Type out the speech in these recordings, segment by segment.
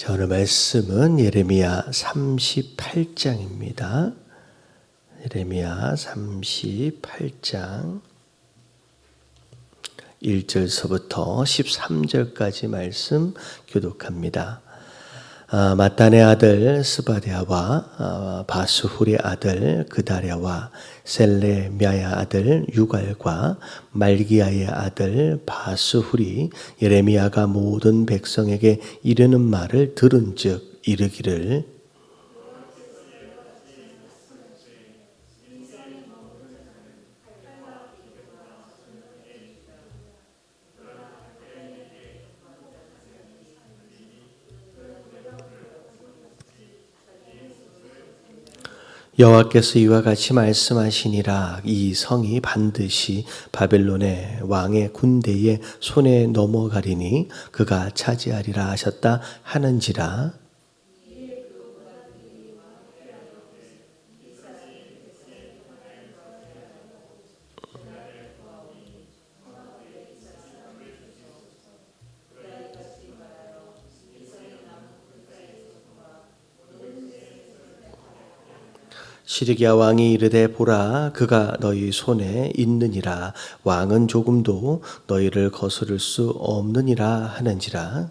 자, 오늘 말씀은 예레미야 38장입니다. 예레미야 38장 1절서부터 13절까지 말씀 교독합니다. 아, 마탄의 아들 스바데아와 아, 바수훌의 아들 그다랴와 셀레미아의 아들 유갈과 말기야의 아들 바수훌이 예레미야가 모든 백성에게 이르는 말을 들은즉 이르기를 여호와께서 이와 같이 말씀하시니라. 이 성이 반드시 바벨론의 왕의 군대의 손에 넘어가리니 그가 차지하리라 하셨다 하는지라 시리기야 왕이 이르되 보라 그가 너희 손에 있느니라. 왕은 조금도 너희를 거스를 수 없느니라 하는지라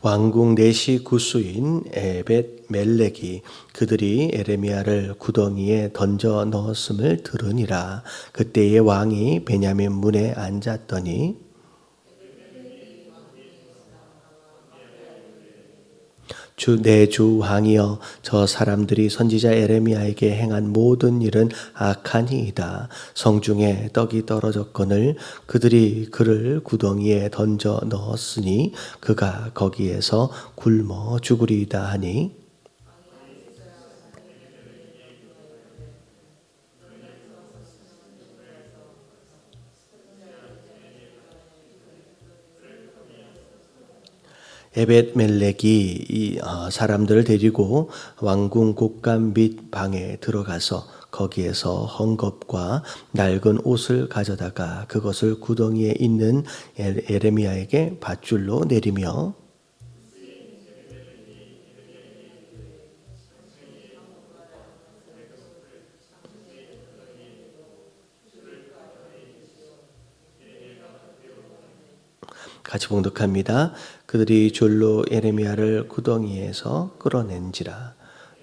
왕궁 내시 구수인 에벳 멜렉이 그들이 에레미야를 구덩이에 던져 넣었음을 들으니라. 그때의 왕이 베냐민 문에 앉았더니 주 내주 왕이여 저 사람들이 선지자 에레미야에게 행한 모든 일은 악하니이다. 성중에 떡이 떨어졌거늘 그들이 그를 구덩이에 던져 넣었으니 그가 거기에서 굶어 죽으리이다 하니 에벳 멜렉이 이 어, 사람들을 데리고 왕궁 곳간 및 방에 들어가서 거기에서 헝겊과 낡은 옷을 가져다가 그것을 구덩이에 있는 에- 에레미야에게 밧줄로 내리며 같이 봉독합니다. 그들이 졸로 에레미야를 구덩이에서 끌어낸지라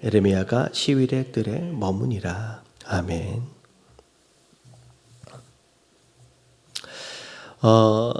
에레미야가 시위의 뜰에 머무니라. 아멘. 어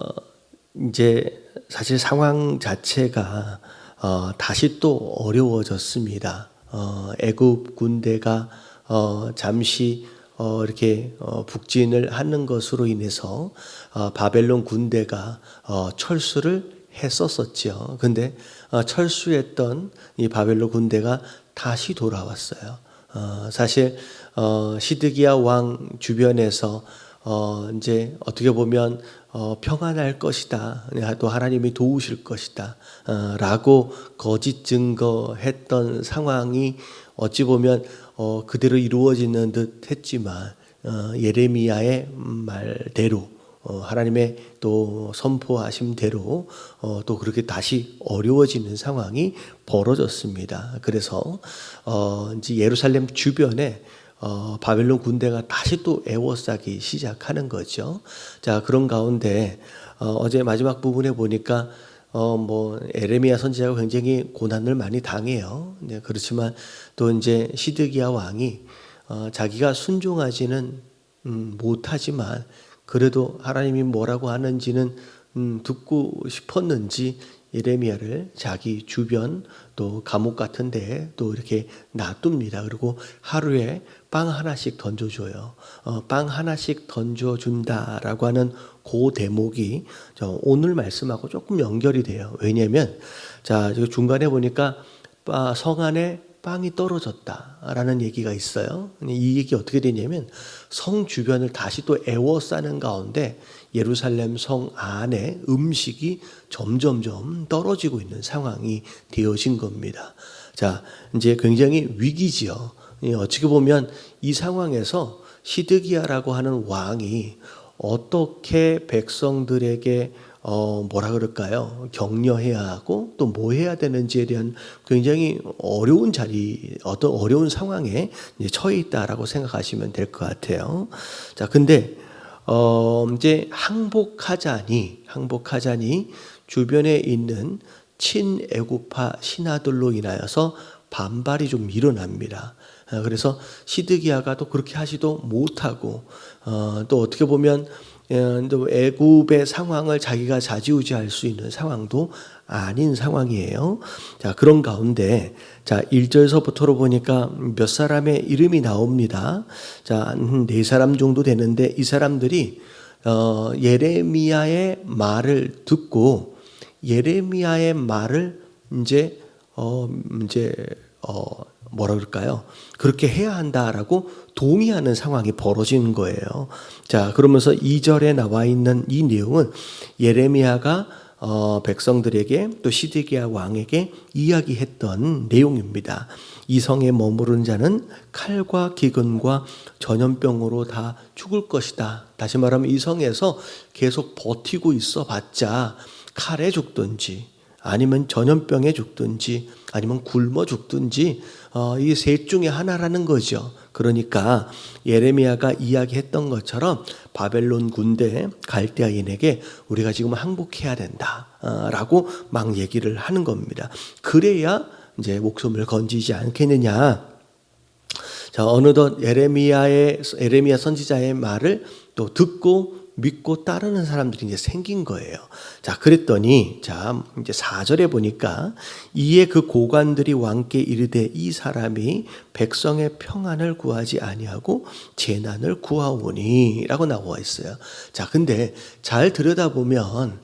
이제 사실 상황 자체가 어, 다시 또 어려워졌습니다. 어, 애굽 군대가 어, 잠시 어, 이렇게 어, 북진을 하는 것으로 인해서 어, 바벨론 군대가 어, 철수를 했었었죠. 근데 어, 철수했던 이 바벨론 군대가 다시 돌아왔어요. 어, 사실 어, 시드기야 왕 주변에서 어, 이제 어떻게 보면 어, 평안할 것이다. 또 하나님이 도우실 것이다. 어, 라고 거짓 증거했던 상황이 어찌 보면 어, 그대로 이루어지는 듯 했지만 어, 예레미야의 말대로 어, 하나님의 또 선포하심대로 어, 또 그렇게 다시 어려워지는 상황이 벌어졌습니다. 그래서 어, 이제 예루살렘 주변에 어, 바벨론 군대가 다시 또 애워싸기 시작하는 거죠. 자 그런 가운데 어, 어제 마지막 부분에 보니까 어, 뭐, 에레미야 선지자가 굉장히 고난을 많이 당해요. 네, 그렇지만 또 이제 시드기야 왕이 어, 자기가 순종하지는 음, 못하지만 그래도 하나님이 뭐라고 하는지는 음, 듣고 싶었는지 예레미야를 자기 주변 또 감옥 같은 데에 또 이렇게 놔둡니다. 그리고 하루에 빵 하나씩 던져줘요. 어, 빵 하나씩 던져준다라고 하는 그 대목이 저 오늘 말씀하고 조금 연결이 돼요. 왜냐하면 자 중간에 보니까 아, 성 안에 빵이 떨어졌다라는 얘기가 있어요. 이 얘기 어떻게 되냐면 성 주변을 다시 또 애워싸는 가운데 예루살렘 성 안에 음식이 점점점 떨어지고 있는 상황이 되어진 겁니다. 자, 이제 굉장히 위기지요. 예, 어떻게 보면 이 상황에서 시드기야라고 하는 왕이 어떻게 백성들에게 어 뭐라 그럴까요? 격려해야 하고 또 뭐 해야 되는지에 대한 굉장히 어려운 자리, 어떤 어려운 상황에 처해 있다라고 생각하시면 될 것 같아요. 자, 근데 어 이제 항복하자니 항복하자니 주변에 있는 친애국파 신하들로 인하여서 반발이 좀 일어납니다. 어, 그래서 시드기야가 또 그렇게 하지도 못하고 어, 또 어떻게 보면 어, 또 애굽의 상황을 자기가 좌지우지할 수 있는 상황도 아닌 상황이에요. 자, 그런 가운데 자, 1절서부터로 보니까 몇 사람의 이름이 나옵니다. 자, 한네 사람 정도 되는데 이 사람들이 어, 예레미야의 말을 듣고 예레미야의 말을 이제 어 이제 어 뭐라 그럴까요? 그렇게 해야 한다라고 동의하는 상황이 벌어지는 거예요. 자, 그러면서 2절에 나와 있는 이 내용은 예레미야가 어, 백성들에게 또 시드기야 왕에게 이야기했던 내용입니다. 이 성에 머무른 자는 칼과 기근과 전염병으로 다 죽을 것이다. 다시 말하면 이 성에서 계속 버티고 있어 봤자 칼에 죽든지 아니면 전염병에 죽든지 아니면 굶어 죽든지 어, 이셋 중에 하나라는 거죠. 그러니까 예레미야가 이야기했던 것처럼 바벨론 군대 갈대아인에게 우리가 지금 항복해야 된다라고 막 얘기를 하는 겁니다. 그래야 이제 목숨을 건지지 않겠느냐. 자 어느덧 예레미야의 예레미야 선지자의 말을 또 듣고 믿고 따르는 사람들이 이제 생긴 거예요. 자, 그랬더니 자, 이제 4절에 보니까 이에 그 고관들이 왕께 이르되 이 사람이 백성의 평안을 구하지 아니하고 재난을 구하오니라고 나와 있어요. 자, 근데 잘 들여다보면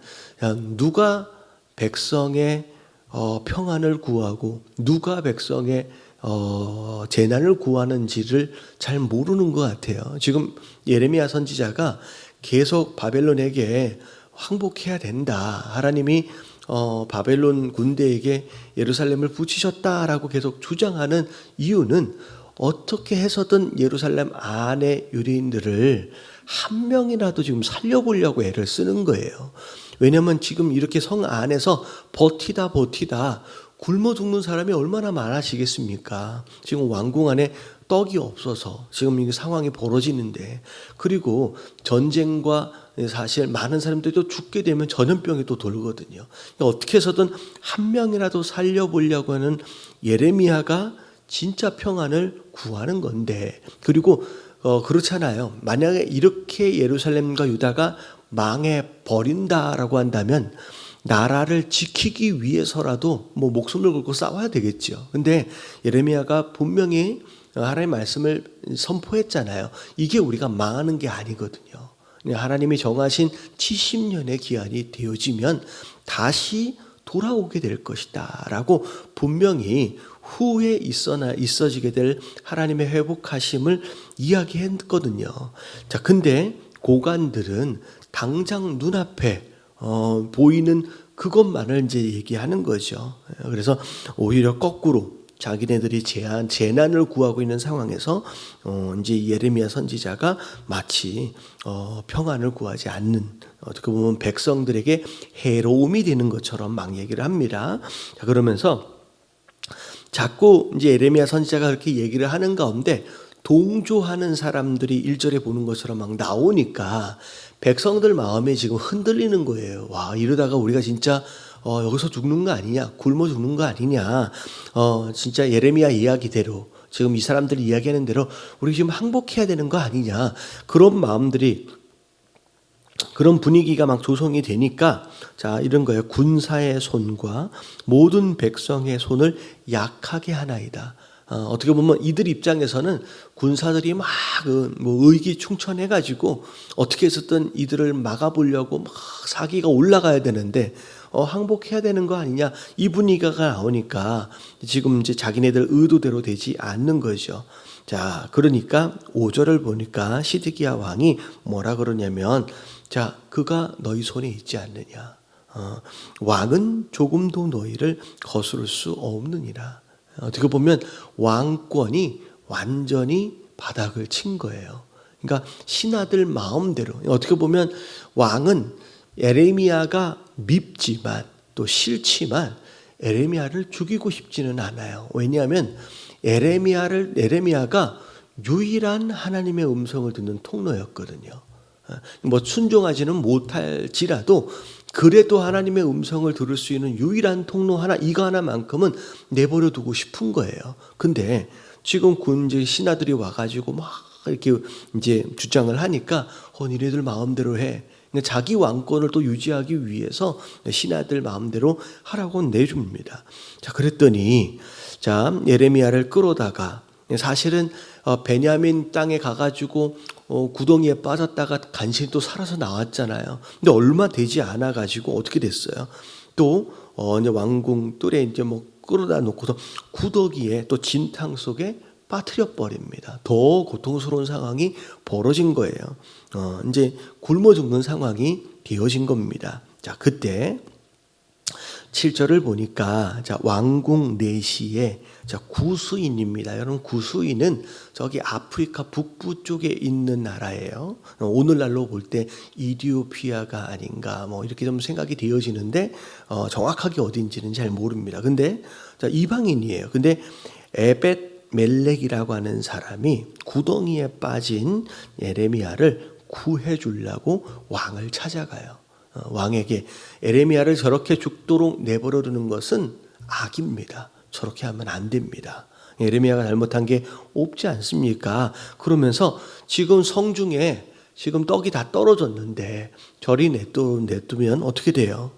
누가 백성의 어, 평안을 구하고 누가 백성의 어, 재난을 구하는지를 잘 모르는 것 같아요. 지금 예레미야 선지자가 계속 바벨론에게 항복해야 된다. 하나님이 어, 바벨론 군대에게 예루살렘을 붙이셨다라고 계속 주장하는 이유는 어떻게 해서든 예루살렘 안의 유대인들을 한 명이라도 지금 살려보려고 애를 쓰는 거예요. 왜냐하면 지금 이렇게 성 안에서 버티다 버티다 굶어 죽는 사람이 얼마나 많아지겠습니까? 지금 왕궁 안에 떡이 없어서 지금 이 상황이 벌어지는데 그리고 전쟁과 사실 많은 사람들이 또 죽게 되면 전염병이 또 돌거든요. 그러니까 어떻게 해서든 한 명이라도 살려보려고 하는 예레미야가 진짜 평안을 구하는 건데 그리고 어 그렇잖아요. 만약에 이렇게 예루살렘과 유다가 망해 버린다라고 한다면 나라를 지키기 위해서라도 뭐 목숨을 걸고 싸워야 되겠죠. 근데 예레미야가 분명히 하나님의 말씀을 선포했잖아요. 이게 우리가 망하는 게 아니거든요. 하나님이 정하신 70년의 기한이 되어지면 다시 돌아오게 될 것이다. 라고 분명히 후에 있어나 있어지게 될 하나님의 회복하심을 이야기했거든요. 자, 근데 고관들은 당장 눈앞에 어, 보이는 그것만을 이제 얘기하는 거죠. 그래서 오히려 거꾸로 자기네들이 재한 재난을 구하고 있는 상황에서 어, 이제 예레미야 선지자가 마치 어, 평안을 구하지 않는 어떻게 보면 백성들에게 해로움이 되는 것처럼 막 얘기를 합니다. 자, 그러면서 자꾸 이제 예레미야 선지자가 그렇게 얘기를 하는 가운데 동조하는 사람들이 1절에 보는 것처럼 막 나오니까 백성들 마음이 지금 흔들리는 거예요. 와, 이러다가 우리가 진짜 어, 여기서 죽는 거 아니냐, 굶어 죽는 거 아니냐, 어, 진짜 예레미야 이야기대로 지금 이 사람들이 이야기하는 대로 우리 지금 항복해야 되는 거 아니냐. 그런 마음들이 그런 분위기가 막 조성이 되니까 자 이런 거예요. 군사의 손과 모든 백성의 손을 약하게 하나이다. 어, 떻게 보면 이들 입장에서는 군사들이 막 뭐 의기충천해 가지고 어떻게 해서든 이들을 막아보려고 막 사기가 올라가야 되는데 어, 항복해야 되는 거 아니냐 이 분위기가 나오니까 지금 이제 자기네들 의도대로 되지 않는 거죠. 자, 그러니까 5절을 보니까 시드기야 왕이 뭐라 그러냐면 자, 그가 너희 손에 있지 않느냐. 어, 왕은 조금도 너희를 거스를 수 없느니라. 어떻게 보면 왕권이 완전히 바닥을 친 거예요. 그러니까 신하들 마음대로 어떻게 보면 왕은 에레미야가 밉지만 또 싫지만 에레미야를 죽이고 싶지는 않아요. 왜냐하면 에레미야를 에레미야가 유일한 하나님의 음성을 듣는 통로였거든요. 뭐 순종하지는 못할지라도 그래도 하나님의 음성을 들을 수 있는 유일한 통로 하나 이거 하나만큼은 내버려 두고 싶은 거예요. 근데 지금 군제 신하들이 와가지고 막 이렇게 이제 주장을 하니까 어 니네들 마음대로 해. 자기 왕권을 또 유지하기 위해서 신하들 마음대로 하라고 내줍니다. 자 그랬더니 자 예레미야를 끌어다가 사실은 어, 베냐민 땅에 가가지고 어, 구덩이에 빠졌다가 간신히 또 살아서 나왔잖아요. 근데 얼마 되지 않아 가지고 어떻게 됐어요? 또 어, 이제 왕궁 뜰에 이제 뭐 끌어다 놓고서 구더기에 또 진탕 속에 빠뜨려 버립니다. 더 고통스러운 상황이 벌어진 거예요. 어, 이제 굶어 죽는 상황이 되어진 겁니다. 자, 그때 7절을 보니까 자 왕궁 내시에 자 구수인입니다. 여러분 구수인은 저기 아프리카 북부 쪽에 있는 나라예요. 오늘날로 볼 때 이디오피아가 아닌가 뭐 이렇게 좀 생각이 되어지는데 어, 정확하게 어딘지는 잘 모릅니다. 근데 자 이방인이에요. 근데 에벳 멜렉이라고 하는 사람이 구덩이에 빠진 예레미야를 구해 주려고 왕을 찾아가요. 어, 왕에게 에레미야를 저렇게 죽도록 내버려 두는 것은 악입니다. 저렇게 하면 안 됩니다. 에레미야가 잘못한 게 없지 않습니까? 그러면서 지금 성 중에 지금 떡이 다 떨어졌는데 저리 내두, 내두면 어떻게 돼요?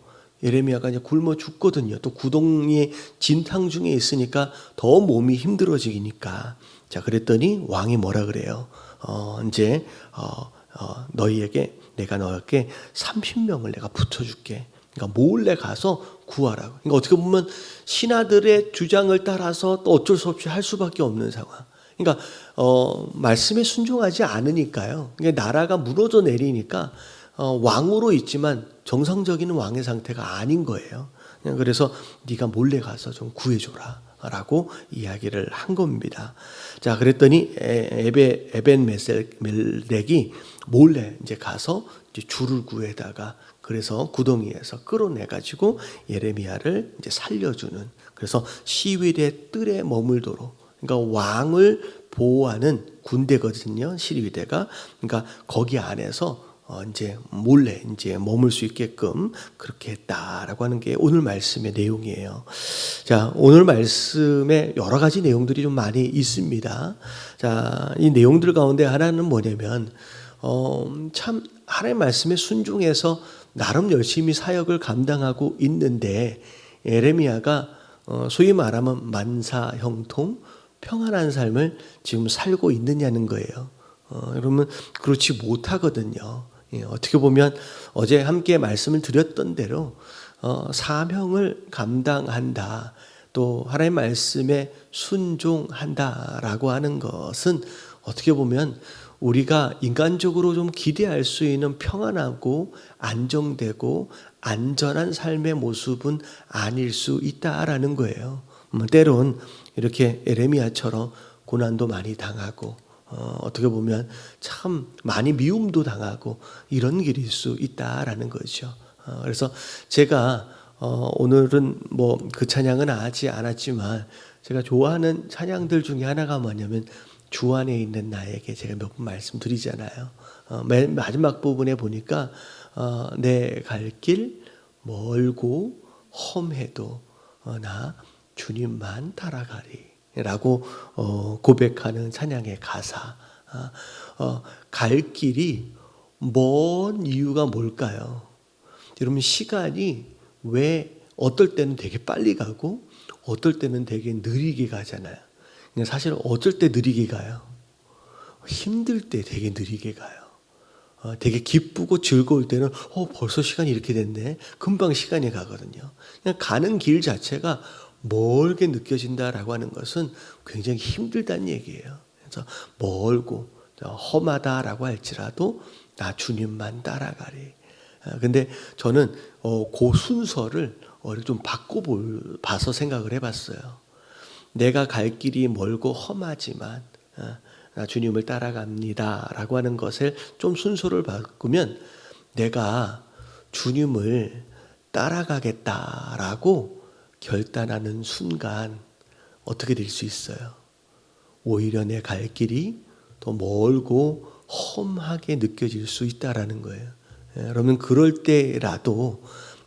예레미야가 이제 굶어 죽거든요. 또 구덩이 진탕 중에 있으니까 더 몸이 힘들어지니까. 자, 그랬더니 왕이 뭐라 그래요? 어, 이제 어, 어, 너희에게 내가 너에게 30명을 내가 붙여줄게. 그러니까 몰래 가서 구하라고. 그러니까 어떻게 보면 신하들의 주장을 따라서 또 어쩔 수 없이 할 수밖에 없는 상황. 그러니까 어, 말씀에 순종하지 않으니까요. 그러니까 나라가 무너져 내리니까 어, 왕으로 있지만 정상적인 왕의 상태가 아닌 거예요. 그래서 네가 몰래 가서 좀 구해줘라. 라고 이야기를 한 겁니다. 자, 그랬더니 에베, 에벤 멜렉이 몰래 이제 가서 이제 줄을 구해다가 그래서 구덩이에서 끌어내가지고 예레미야를 이제 살려주는 그래서 시위대 뜰에 머물도록 그러니까 왕을 보호하는 군대거든요. 시위대가 그러니까 거기 안에서 어 이제 몰래 이제 머물 수 있게끔 그렇게 했다라고 하는 게 오늘 말씀의 내용이에요. 자, 오늘 말씀에 여러 가지 내용들이 좀 많이 있습니다. 자, 이 내용들 가운데 하나는 뭐냐면 어, 참 하나님 말씀에 순종해서 나름 열심히 사역을 감당하고 있는데 에레미야가 어, 소위 말하면 만사 형통 평안한 삶을 지금 살고 있느냐는 거예요. 어, 여러분 그렇지 못하거든요. 예, 어떻게 보면 어제 함께 말씀을 드렸던 대로 어, 사명을 감당한다. 또 하나님 말씀에 순종한다라고 하는 것은 어떻게 보면 우리가 인간적으로 좀 기대할 수 있는 평안하고 안정되고 안전한 삶의 모습은 아닐 수 있다라는 거예요. 뭐 때론 이렇게 에레미야처럼 고난도 많이 당하고 어, 어떻게 보면 참 많이 미움도 당하고 이런 길일 수 있다라는 거죠. 어, 그래서 제가 어, 오늘은 뭐 그 찬양은 하지 않았지만 제가 좋아하는 찬양들 중에 하나가 뭐냐면 주 안에 있는 나에게 제가 몇 번 말씀드리잖아요. 어, 맨 마지막 부분에 보니까 어, 내갈 길 멀고 험해도 어, 나 주님만 따라가리. 라고 어, 고백하는 찬양의 가사. 어, 어, 갈 길이 먼 이유가 뭘까요? 여러분 시간이 왜 어떨 때는 되게 빨리 가고 어떨 때는 되게 느리게 가잖아요. 근데 사실 어쩔 때 느리게 가요. 힘들 때 되게 느리게 가요. 어, 되게 기쁘고 즐거울 때는 어 벌써 시간이 이렇게 됐네. 금방 시간이 가거든요. 그냥 가는 길 자체가 멀게 느껴진다라고 하는 것은 굉장히 힘들다는 얘기예요. 그래서 멀고 험하다라고 할지라도 나 주님만 따라가리. 아, 근데 저는 어, 그 순서를 어, 좀 바꿔볼 봐서 생각을 해봤어요. 내가 갈 길이 멀고 험하지만 어, 나 주님을 따라갑니다라고 하는 것을 좀 순서를 바꾸면 내가 주님을 따라가겠다라고 결단하는 순간 어떻게 될 수 있어요? 오히려 내 갈 길이 더 멀고 험하게 느껴질 수 있다라는 거예요. 예, 여러분 그럴 때라도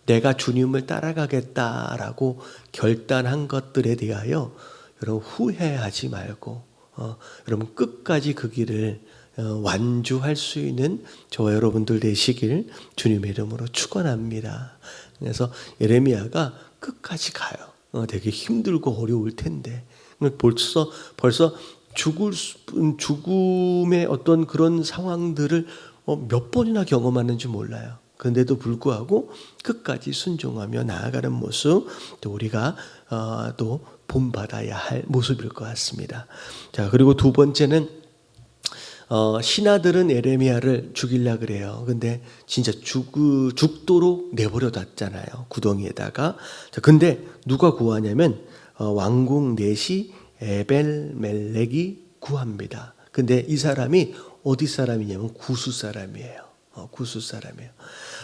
내가 주님을 따라가겠다라고 결단한 것들에 대하여 여러분 후회하지 말고 어, 여러분 끝까지 그 길을 어, 완주할 수 있는 저와 여러분들 되시길 주님의 이름으로 축원합니다. 그래서 예레미야가 끝까지 가요. 어, 되게 힘들고 어려울 텐데 벌써 벌써 죽을 수- 죽음의 어떤 그런 상황들을 어, 몇 번이나 경험하는지 몰라요. 그런데도 불구하고 끝까지 순종하며 나아가는 모습 또 우리가 어, 또 본받아야 할 모습일 것 같습니다. 자 그리고 두 번째는 어, 신하들은 에레미야를 죽이려 그래요. 근데 진짜 죽, 죽도록 내버려 뒀잖아요. 구덩이에다가. 자, 근데 누가 구하냐면 어, 왕궁 넷이 에벨멜렉이 구합니다. 근데 이 사람이 어디 사람이냐면 구수 사람이에요. 어, 구수 사람이에요.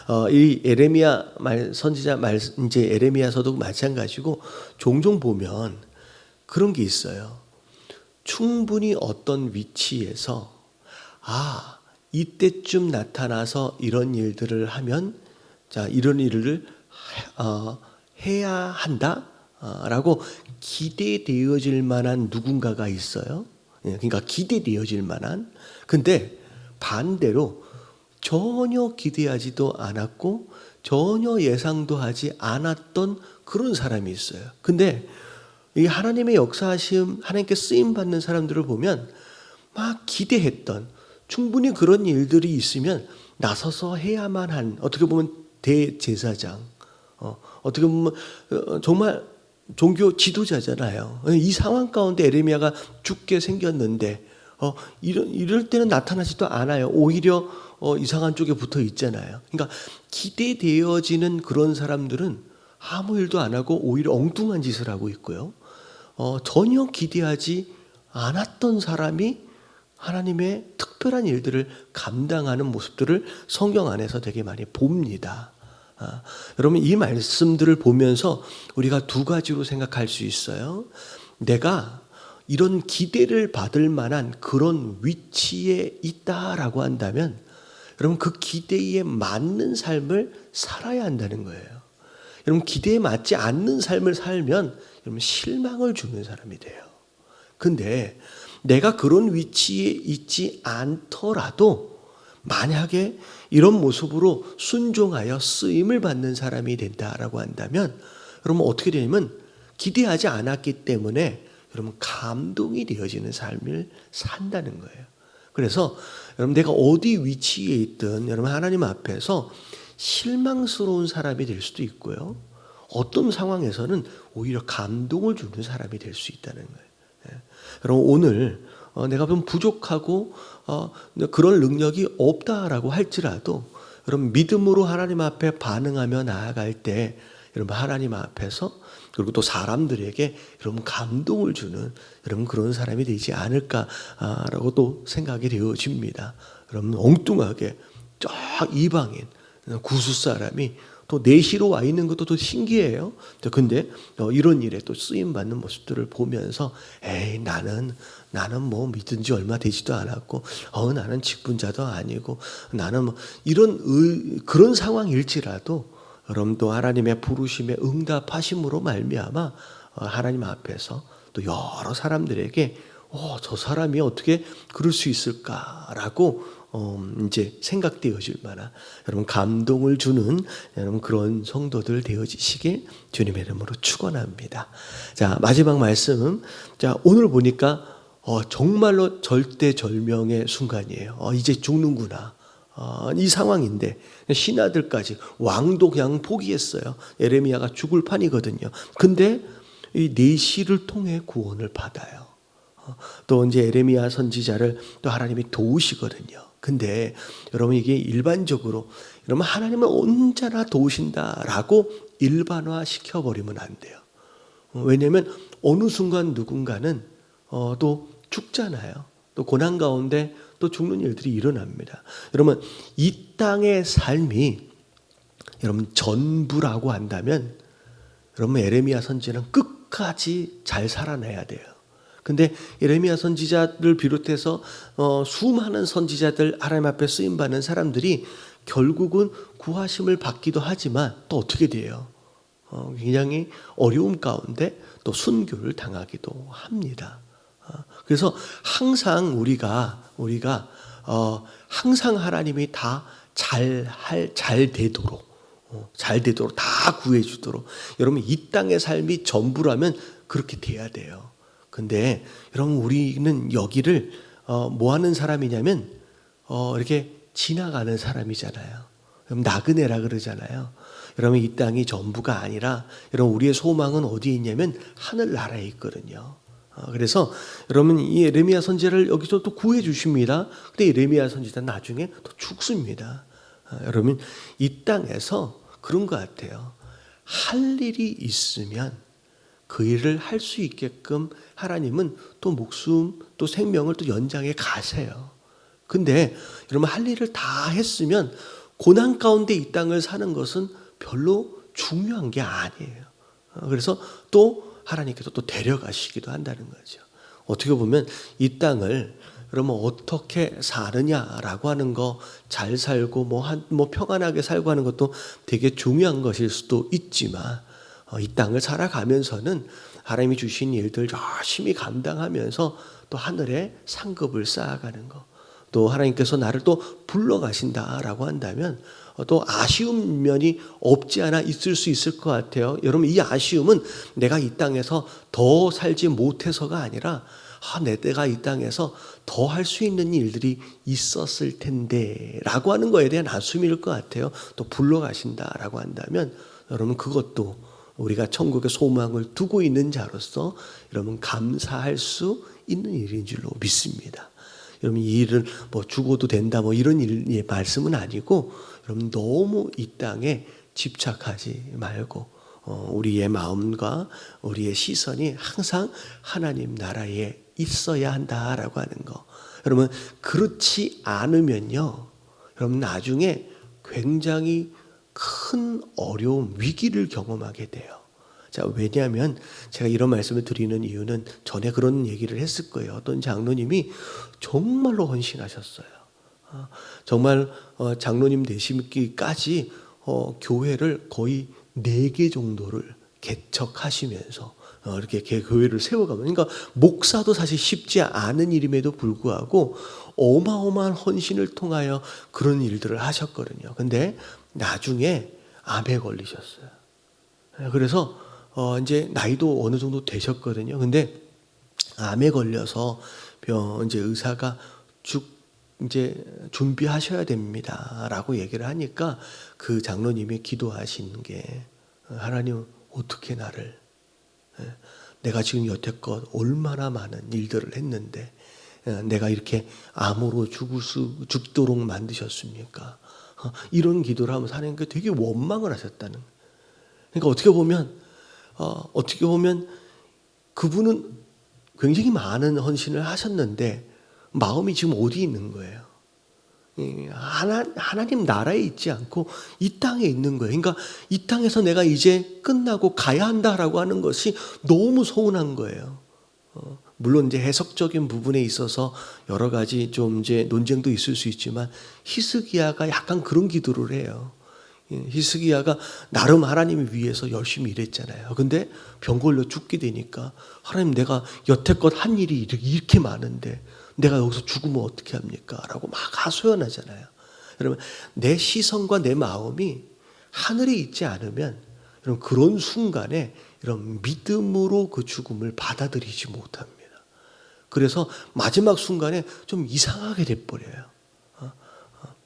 어, 이 에레미야 말 선지자 말 이제 에레미야서도 마찬가지고 종종 보면 그런 게 있어요. 충분히 어떤 위치에서 아 이때쯤 나타나서 이런 일들을 하면 자 이런 일을 어, 해야 한다 라고 기대되어질 만한 누군가가 있어요. 예, 그러니까 기대되어질 만한. 근데 반대로 전혀 기대하지도 않았고 전혀 예상도 하지 않았던 그런 사람이 있어요. 근데 이 하나님의 역사하심, 하나님께 쓰임 받는 사람들을 보면 막 기대했던 충분히 그런 일들이 있으면 나서서 해야만 한 어떻게 보면 대제사장, 어, 어떻게 보면 어, 정말 종교 지도자잖아요. 이 상황 가운데 에레미야가 죽게 생겼는데 어, 이런 이럴 때는 나타나지도 않아요. 오히려 어, 이상한 쪽에 붙어 있잖아요. 그러니까 기대되어지는 그런 사람들은 아무 일도 안 하고 오히려 엉뚱한 짓을 하고 있고요. 어, 전혀 기대하지 않았던 사람이 하나님의 특별한 일들을 감당하는 모습들을 성경 안에서 되게 많이 봅니다. 아, 여러분 이 말씀들을 보면서 우리가 두 가지로 생각할 수 있어요. 내가 이런 기대를 받을 만한 그런 위치에 있다라고 한다면 여러분 그 기대에 맞는 삶을 살아야 한다는 거예요. 여러분 기대에 맞지 않는 삶을 살면 여러분 실망을 주는 사람이 돼요. 근데 내가 그런 위치에 있지 않더라도 만약에 이런 모습으로 순종하여 쓰임을 받는 사람이 된다라고 한다면 여러분 어떻게 되냐면 기대하지 않았기 때문에 여러분 감동이 되어지는 삶을 산다는 거예요. 그래서 여러분 내가 어디 위치에 있든 여러분 하나님 앞에서 실망스러운 사람이 될 수도 있고요. 어떤 상황에서는 오히려 감동을 주는 사람이 될 수 있다는 거예요. 예. 여러분 오늘 어, 내가 좀 부족하고 어, 그런 능력이 없다라고 할지라도 여러분 믿음으로 하나님 앞에 반응하며 나아갈 때 여러분 하나님 앞에서 그리고 또 사람들에게 여러분 감동을 주는 여러분 그런 사람이 되지 않을까라고 또 생각이 되어집니다. 여러분 엉뚱하게 쫙 이방인 구수 사람이 또 내시로 와 있는 것도 또 신기해요. 근데 어, 이런 일에 또 쓰임 받는 모습들을 보면서 에이 나는 나는 뭐 믿은 지 얼마 되지도 않았고 어 나는 직분자도 아니고 나는 뭐 이런 의, 그런 상황일지라도 여러분도 하나님의 부르심에 응답하심으로 말미암아 어, 하나님 앞에서 또 여러 사람들에게 어, 저 사람이 어떻게 그럴 수 있을까라고 어, 이제 생각되어질 만한 여러분 감동을 주는 여러분 그런 성도들 되어지시길 주님의 이름으로 축원합니다. 자 마지막 말씀 자 오늘 보니까 어, 정말로 절대절명의 순간이에요. 어, 이제 죽는구나. 어, 이 상황인데 신하들까지 왕도 그냥 포기했어요. 에레미야가 죽을 판이거든요. 근데 이 내시를 통해 구원을 받아요. 어, 또 이제 에레미야 선지자를 또 하나님이 도우시거든요. 근데 여러분 이게 일반적으로 여러분 하나님은 언제나 도우신다라고 일반화 시켜버리면 안 돼요. 어, 왜냐하면 어느 순간 누군가는 어, 또 죽잖아요. 또 고난 가운데 또 죽는 일들이 일어납니다. 여러분 이 땅의 삶이 여러분 전부라고 한다면 여러분 에레미야 선지는 끝까지 잘 살아내야 돼요. 근데 에레미야 선지자를 비롯해서 어, 수많은 선지자들 하나님 앞에 쓰임 받는 사람들이 결국은 구하심을 받기도 하지만 또 어떻게 돼요? 어, 굉장히 어려움 가운데 또 순교를 당하기도 합니다. 어, 그래서 항상 우리가 우리가 어, 항상 하나님이 다 잘 할 잘 되도록 어, 잘 되도록 다 구해주도록 여러분 이 땅의 삶이 전부라면 그렇게 돼야 돼요. 근데 여러분 우리는 여기를 어, 뭐 하는 사람이냐면 어, 이렇게 지나가는 사람이잖아요. 그럼 나그네라 그러잖아요. 여러분 이 땅이 전부가 아니라 여러분 우리의 소망은 어디에 있냐면 하늘 나라에 있거든요. 어, 그래서 여러분 이 에레미야 선지자를 여기서 또 구해 주십니다. 근데 에레미야 선지자 나중에 또 죽습니다. 어, 여러분 이 땅에서 그런 것 같아요. 할 일이 있으면 그 일을 할 수 있게끔 하나님은 또 목숨 또 생명을 또 연장해 가세요. 근데 여러분 할 일을 다 했으면 고난 가운데 이 땅을 사는 것은 별로 중요한 게 아니에요. 어, 그래서 또 하나님께서 또 데려가시기도 한다는 거죠. 어떻게 보면 이 땅을 그러면 어떻게 사느냐라고 하는 거 잘 살고 뭐 한 뭐 평안하게 살고 하는 것도 되게 중요한 것일 수도 있지만 어, 이 땅을 살아가면서는 하나님이 주신 일들 열심히 감당하면서 또 하늘에 상급을 쌓아가는 거. 또 하나님께서 나를 또 불러가신다라고 한다면 어, 또 아쉬운 면이 없지 않아 있을 수 있을 것 같아요. 여러분 이 아쉬움은 내가 이 땅에서 더 살지 못해서가 아니라 아, 내 내가 이 땅에서 더 할 수 있는 일들이 있었을 텐데 라고 하는 거에 대한 아쉬움일 것 같아요. 또 불러가신다라고 한다면 여러분 그것도 우리가 천국의 소망을 두고 있는 자로서 여러분 감사할 수 있는 일인 줄로 믿습니다. 여러분 이 일을 뭐 죽어도 된다 뭐 이런 일 말씀은 아니고 여러분 너무 이 땅에 집착하지 말고 어, 우리의 마음과 우리의 시선이 항상 하나님 나라에 있어야 한다라고 하는 거. 여러분 그렇지 않으면요. 여러분 나중에 굉장히 큰 어려움, 위기를 경험하게 돼요. 자, 왜냐하면 제가 이런 말씀을 드리는 이유는 전에 그런 얘기를 했을 거예요. 어떤 장로님이 정말로 헌신하셨어요. 어, 정말 어, 장로님 되시기까지 어, 교회를 거의 네 개 정도를 개척하시면서 어, 이렇게 개- 교회를 세워가면 그러니까 목사도 사실 쉽지 않은 일임에도 불구하고 어마어마한 헌신을 통하여 그런 일들을 하셨거든요. 근데 나중에 암에 걸리셨어요. 예, 그래서 어 이제 나이도 어느 정도 되셨거든요. 근데 암에 걸려서 병 이제 의사가 죽 이제 준비하셔야 됩니다라고 얘기를 하니까 그 장로님이 기도하신 게 하나님 어떻게 나를 예, 내가 지금 여태껏 얼마나 많은 일들을 했는데 예, 내가 이렇게 암으로 죽을 수 죽도록 만드셨습니까? 어, 이런 기도를 하면서 하나님께 되게 원망을 하셨다는. 그러니까 어떻게 보면 어, 어떻게 보면 그분은 굉장히 많은 헌신을 하셨는데 마음이 지금 어디 있는 거예요? 예, 하나, 하나님 나라에 있지 않고 이 땅에 있는 거예요. 그러니까 이 땅에서 내가 이제 끝나고 가야 한다라고 하는 것이 너무 서운한 거예요. 어, 물론 이제 해석적인 부분에 있어서 여러 가지 좀 이제 논쟁도 있을 수 있지만 히스기야가 약간 그런 기도를 해요. 예, 히스기야가 나름 하나님을 위해서 열심히 일했잖아요. 근데 병 걸려 죽게 되니까 하나님 내가 여태껏 한 일이 이렇게- 많은데 내가 여기서 죽으면 어떻게 합니까? 라고 막 하소연하잖아요. 여러분 내 시선과 내 마음이 하늘에 있지 않으면 그런 순간에 이런 믿음으로 그 죽음을 받아들이지 못합니다. 그래서 마지막 순간에 좀 이상하게 돼버려요.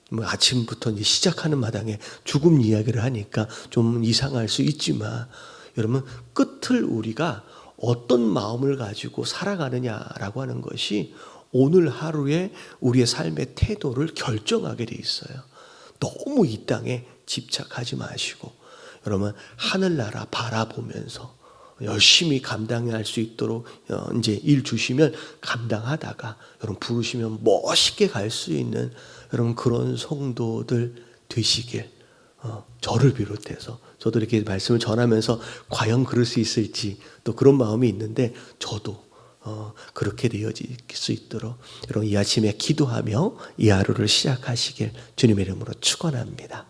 뭐 아침부터 이제 시작하는 마당에 죽음 이야기를 하니까 좀 이상할 수 있지만 여러분 끝을 우리가 어떤 마음을 가지고 살아가느냐라고 하는 것이 오늘 하루에 우리의 삶의 태도를 결정하게 돼 있어요. 너무 이 땅에 집착하지 마시고 여러분 하늘나라 바라보면서 열심히 감당할 수 있도록 어, 이제 일 주시면 감당하다가 여러분 부르시면 멋있게 갈 수 있는 여러분 그런 성도들 되시길 어, 저를 비롯해서 저도 이렇게 말씀을 전하면서 과연 그럴 수 있을지 또 그런 마음이 있는데 저도 어, 그렇게 되어질 수 있도록 여러분 이 아침에 기도하며 이 하루를 시작하시길 주님의 이름으로 축원합니다.